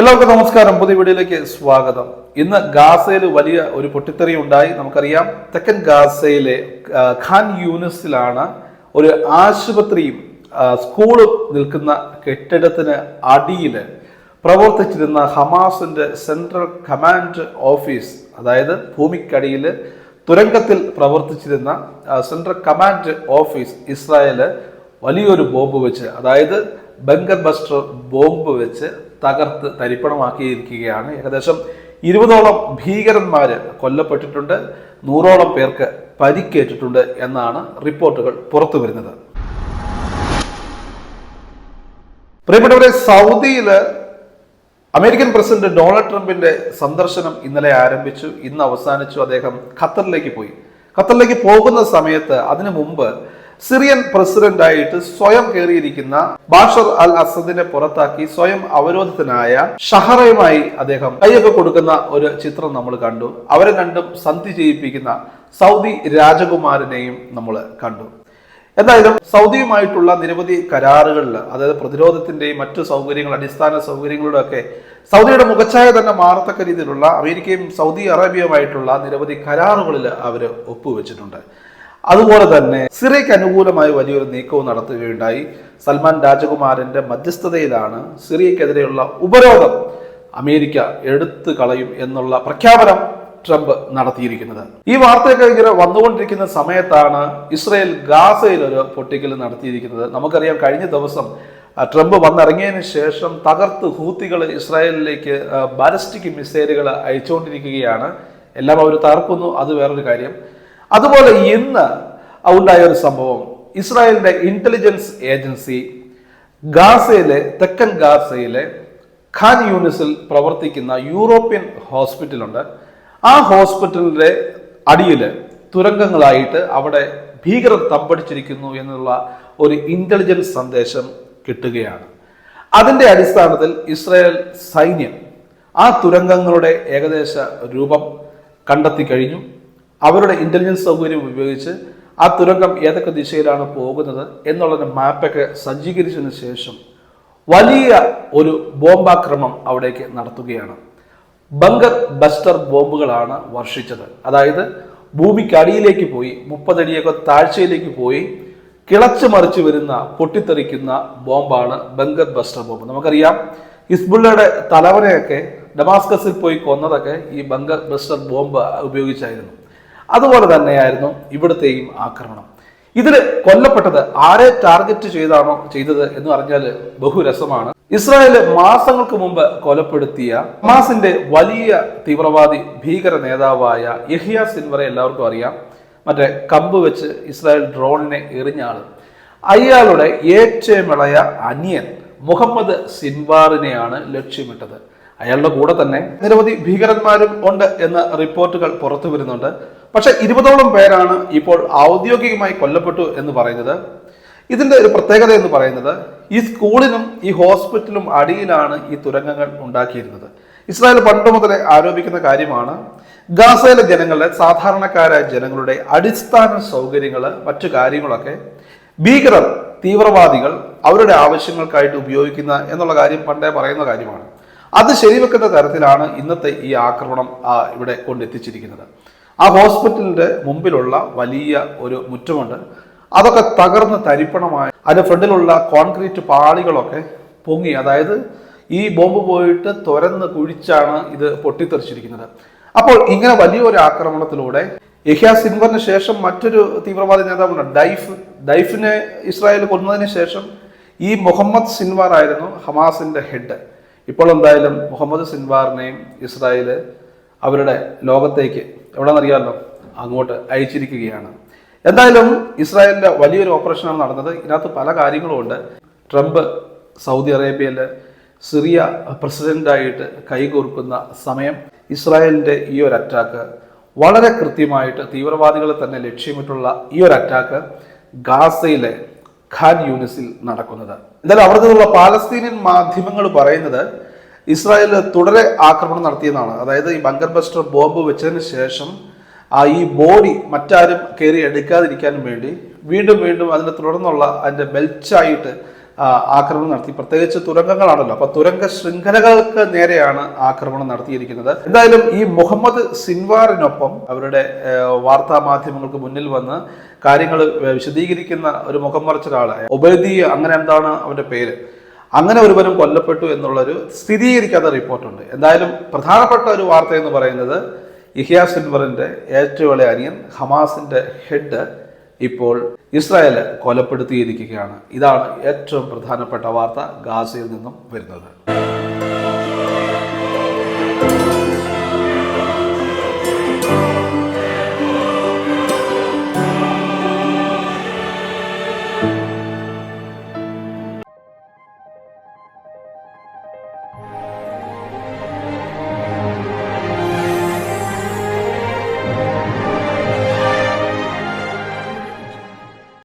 എല്ലാവർക്കും നമസ്കാരം. പുതിയ വീഡിയോയിലേക്ക് സ്വാഗതം. ഇന്ന് ഗാസയിൽ വലിയ ഒരു പൊട്ടിത്തെറി ഉണ്ടായി. നമുക്കറിയാം തെക്കൻ ഗാസയിലെ ഖാൻ യൂണിസിലാണ് ഒരു ആശുപത്രിയും സ്കൂളും നിൽക്കുന്ന കെട്ടിടത്തിന് അടിയിൽ പ്രവർത്തിച്ചിരുന്ന ഹമാസിന്റെ സെൻട്രൽ കമാൻഡ് ഓഫീസ് അതായത് ഭൂമിക്കടിയിൽ തുരങ്കത്തിൽ പ്രവർത്തിച്ചിരുന്ന സെൻട്രൽ കമാൻഡ് ഓഫീസ് ഇസ്രായേൽ വലിയൊരു ബോംബ് വെച്ച് അതായത് ബങ്കർ ബസ്റ്റർ ബോംബ് വെച്ച് തകർത്ത് തരിപ്പണമാക്കിയിരിക്കുകയാണ്. ഏകദേശം ഇരുപതോളം ഭീകരന്മാർ കൊല്ലപ്പെട്ടിട്ടുണ്ട്. നൂറോളം പേർക്ക് പരിക്കേറ്റിട്ടുണ്ട് എന്നാണ് റിപ്പോർട്ടുകൾ പുറത്തു വരുന്നത്. പ്രിയപ്പെട്ടവരെ സൗദിയിൽ അമേരിക്കൻ പ്രസിഡന്റ് ഡൊണാൾഡ് ട്രംപിന്റെ സന്ദർശനം ഇന്നലെ ആരംഭിച്ചു. ഇന്ന് അവസാനിച്ചു. അദ്ദേഹം ഖത്തറിലേക്ക് പോയി. ഖത്തറിലേക്ക് പോകുന്ന സമയത്ത് അതിനു മുമ്പ് സിറിയൻ പ്രസിഡന്റായിട്ട് സ്വയം കയറിയിരിക്കുന്ന ബാഷർ അൽ അസദിനെ പുറത്താക്കി സ്വയം അവരോധിതനായ ഷഹറയുമായി അദ്ദേഹം കൈയൊക്കെ കൊടുക്കുന്ന ഒരു ചിത്രം നമ്മൾ കണ്ടു. അവരെ രണ്ടും സന്ധി ചെയ്യിപ്പിക്കുന്ന സൗദി രാജകുമാരനെയും നമ്മൾ കണ്ടു. എന്തായാലും സൗദിയുമായിട്ടുള്ള നിരവധി കരാറുകളിൽ അതായത് പ്രതിരോധത്തിന്റെയും മറ്റു സൗകര്യങ്ങൾ അടിസ്ഥാന സൗകര്യങ്ങളുടെ ഒക്കെ സൗദിയുടെ മുഖച്ഛായ തന്നെ മാറത്തക്ക രീതിയിലുള്ള അമേരിക്കയും സൗദി അറേബ്യയുമായിട്ടുള്ള നിരവധി കരാറുകളിൽ അവർ ഒപ്പുവെച്ചിട്ടുണ്ട്. അതുപോലെ തന്നെ സിറിയയ്ക്ക് അനുകൂലമായി വലിയൊരു നീക്കവും നടത്തുകയുണ്ടായി. സൽമാൻ രാജകുമാരന്റെ മധ്യസ്ഥതയിലാണ് സിറിയക്കെതിരെയുള്ള ഉപരോധം അമേരിക്ക എടുത്തു കളയും എന്നുള്ള പ്രഖ്യാപനം ട്രംപ് നടത്തിയിരിക്കുന്നത്. ഈ വാർത്തയൊക്കെ ഇങ്ങനെ വന്നുകൊണ്ടിരിക്കുന്ന സമയത്താണ് ഇസ്രയേൽ ഗാസയിൽ ഒരു പൊട്ടിക്കൽ നടത്തിയിരിക്കുന്നത്. നമുക്കറിയാം കഴിഞ്ഞ ദിവസം ട്രംപ് വന്നിറങ്ങിയതിന് ശേഷം തകർത്ത് ഹൂത്തികൾ ഇസ്രായേലിലേക്ക് ബാലിസ്റ്റിക് മിസൈലുകൾ അയച്ചുകൊണ്ടിരിക്കുകയാണ്. എല്ലാം അവർ തകർക്കുന്നു. അത് വേറൊരു കാര്യം. അതുപോലെ ഇന്ന് ഉണ്ടായ ഒരു സംഭവം. ഇസ്രായേലിന്റെ ഇന്റലിജൻസ് ഏജൻസി ഗാസയിലെ തെക്കൻ ഗാസയിലെ ഖാൻ യൂണിസിൽ പ്രവർത്തിക്കുന്ന യൂറോപ്യൻ ഹോസ്പിറ്റലുണ്ട്. ആ ഹോസ്പിറ്റലിന്റെ അടിയിൽ തുരങ്കങ്ങളായിട്ട് അവിടെ ഭീകരർ തമ്പടിച്ചിരിക്കുന്നു എന്നുള്ള ഒരു ഇന്റലിജൻസ് സന്ദേശം കിട്ടുകയാണ്. അതിന്റെ അടിസ്ഥാനത്തിൽ ഇസ്രായേൽ സൈന്യം ആ തുരങ്കങ്ങളുടെ ഏകദേശ രൂപം കണ്ടെത്തി കഴിഞ്ഞു. അവരുടെ ഇന്റലിജൻസ് സൗകര്യം ഉപയോഗിച്ച് ആ തുരങ്കം ഏതൊക്കെ ദിശയിലാണ് പോകുന്നത് എന്നുള്ള മാപ്പൊക്കെ സജ്ജീകരിച്ചതിന് ശേഷം വലിയ ഒരു ബോംബാക്രമണം അവിടേക്ക് നടത്തുകയാണ്. ബങ്കർ ബസ്റ്റർ ബോംബുകളാണ് വർഷിച്ചത്. അതായത് ഭൂമിക്കടിയിലേക്ക് പോയി മുപ്പതടിയൊക്കെ താഴ്ചയിലേക്ക് പോയി കിളച്ചു മറിച്ച് വരുന്ന പൊട്ടിത്തെറിക്കുന്ന ബോംബാണ് ബങ്കർ ബസ്റ്റർ ബോംബ്. നമുക്കറിയാം ഹിസ്ബുള്ളയുടെ തലവനെയൊക്കെ ഡമാസ്കസിൽ പോയി കൊന്നതൊക്കെ ഈ ബങ്കർ ബസ്റ്റർ ബോംബ് ഉപയോഗിച്ചായിരുന്നു. അതുപോലെ തന്നെയായിരുന്നു ഇവിടുത്തെയും ആക്രമണം. ഇതിൽ കൊല്ലപ്പെട്ടത് ആരെ ടാർഗറ്റ് ചെയ്താണോ ചെയ്തത് എന്ന് പറഞ്ഞാൽ ബഹുരസമാണ്. ഇസ്രായേൽ മാസങ്ങൾക്ക് മുമ്പ് കൊലപ്പെടുത്തിയ ഹമാസിന്റെ വലിയ തീവ്രവാദി ഭീകര നേതാവായ യഹിയ സിൻവറെ എല്ലാവർക്കും അറിയാം. മറ്റേ കമ്പ് വെച്ച് ഇസ്രായേൽ ഡ്രോണിനെ എറിഞ്ഞ ആൾ. അയാളുടെ ഏറ്റമിളയ അനിയൻ മുഹമ്മദ് സിൻവാറിനെയാണ് ലക്ഷ്യമിട്ടത്. അയാളുടെ കൂടെ തന്നെ നിരവധി ഭീകരന്മാരും ഉണ്ട് എന്ന റിപ്പോർട്ടുകൾ പുറത്തു വരുന്നുണ്ട് പക്ഷെ ഇരുപതോളം പേരാണ് ഇപ്പോൾ ഔദ്യോഗികമായി കൊല്ലപ്പെട്ടു എന്ന് പറയുന്നത്. ഇതിന്റെ ഒരു പ്രത്യേകത എന്ന് പറയുന്നത് ഈ സ്കൂളിനും ഈ ഹോസ്പിറ്റലും അടിയിലാണ് ഈ തുരങ്കങ്ങൾ ഉണ്ടാക്കിയിരുന്നത്. ഇസ്രായേൽ പണ്ട് മുതലേ ആരോപിക്കുന്ന കാര്യമാണ് ഗാസയിലെ ജനങ്ങളുടെ സാധാരണക്കാരായ ജനങ്ങളുടെ അടിസ്ഥാന സൗകര്യങ്ങൾ മറ്റു കാര്യങ്ങളൊക്കെ ഭീകരർ തീവ്രവാദികൾ അവരുടെ ആവശ്യങ്ങൾക്കായിട്ട് ഉപയോഗിക്കുന്ന എന്നുള്ള കാര്യം പണ്ടേ പറയുന്ന കാര്യമാണ്. അത് ശരിവെക്കുന്ന തരത്തിലാണ് ഇന്നത്തെ ഈ ആക്രമണം ഇവിടെ കൊണ്ടെത്തിച്ചിരിക്കുന്നത്. ആ ഹോസ്പിറ്റലിന്റെ മുമ്പിലുള്ള വലിയ ഒരു മുറ്റമുണ്ട്. അതൊക്കെ തകർന്ന് തരിപ്പണമായി അതിന്റെ ഫ്രണ്ടിലുള്ള കോൺക്രീറ്റ് പാളികളൊക്കെ പൊങ്ങി. അതായത് ഈ ബോംബ് പോയിട്ട് തുരന്ന് കുഴിച്ചാണ് ഇത് പൊട്ടിത്തെറിച്ചിരിക്കുന്നത്. അപ്പോൾ ഇങ്ങനെ വലിയൊരു ആക്രമണത്തിലൂടെ യഹ്യ സിൻവറിന് ശേഷം മറ്റൊരു തീവ്രവാദി നേതാവുണ്ട് ഡൈഫ്. ഡൈഫിനെ ഇസ്രായേൽ കൊന്നതിന് ശേഷം ഈ മുഹമ്മദ് സിൻവാർ ആയിരുന്നു ഹമാസിന്റെ ഹെഡ്. ഇപ്പോൾ എന്തായാലും മുഹമ്മദ് സിൻവാറിനെയും ഇസ്രായേൽ അവരുടെ ലോകത്തേക്ക് എവിടെന്നറിയാമല്ലോ? അങ്ങോട്ട് അയച്ചിരിക്കുകയാണ്. എന്തായാലും ഇസ്രായേലിന്റെ വലിയൊരു ഓപ്പറേഷനാണ് നടന്നത്. ഇതിനകത്ത് പല കാര്യങ്ങളും ഉണ്ട് ട്രംപ് സൗദി അറേബ്യയിൽ സിറിയ പ്രസിഡന്റായിട്ട് കൈകോർക്കുന്ന സമയം ഇസ്രായേലിന്റെ ഈ ഒരു അറ്റാക്ക് വളരെ കൃത്യമായിട്ട് തീവ്രവാദികളെ തന്നെ ലക്ഷ്യമിട്ടുള്ള ഈ ഒരു അറ്റാക്ക് ഗാസയിലെ ഖാൻ യൂണിസിൽ നടക്കുന്നത്. എന്തായാലും അവിടെ നിന്നുള്ള പാലസ്തീനിയൻ മാധ്യമങ്ങൾ പറയുന്നത് ഇസ്രായേൽ തുടരെ ആക്രമണം നടത്തിയെന്നാണ്. അതായത് ഈ ബങ്കർ ബസ്റ്റർ ബോംബ് വെച്ചതിന് ശേഷം ആ ഈ ബോഡി മറ്റാരും കയറി എടുക്കാതിരിക്കാനും വേണ്ടി വീണ്ടും വീണ്ടും അതിനെ തുടർന്നുള്ള അതിന്റെ ബെൽച്ചായിട്ട് ആക്രമണം നടത്തി. പ്രത്യേകിച്ച് തുരങ്കങ്ങളാണല്ലോ. അപ്പൊ തുരങ്ക ശൃംഖലകൾക്ക് നേരെയാണ് ആക്രമണം നടത്തിയിരിക്കുന്നത്. എന്തായാലും ഈ മുഹമ്മദ് സിൻവാറിനൊപ്പം അവരുടെ വാർത്താ മാധ്യമങ്ങൾക്ക് മുന്നിൽ വന്ന് കാര്യങ്ങൾ വിശദീകരിക്കുന്ന ഒരു മുഖം മറച്ച ഒരാൾ ഒബൈദി അങ്ങനെ എന്താണ് അവന്റെ പേര്? അങ്ങനെ ഒരുവനും കൊല്ലപ്പെട്ടു എന്നുള്ളൊരു സ്ഥിരീകരിക്കാത്ത റിപ്പോർട്ടുണ്ട്. എന്തായാലും പ്രധാനപ്പെട്ട ഒരു വാർത്ത എന്ന് പറയുന്നത് ഇഹിയ സിൻവറിന്റെ ഏറ്റവും വലിയ അനിയൻ ഹമാസിന്റെ ഹെഡ് ഇപ്പോൾ ഇസ്രായേൽ കൊലപ്പെടുത്തിയിരിക്കുകയാണ്. ഇതാണ് ഏറ്റവും പ്രധാനപ്പെട്ട വാർത്ത ഗാസയിൽ നിന്നും വരുന്നത്.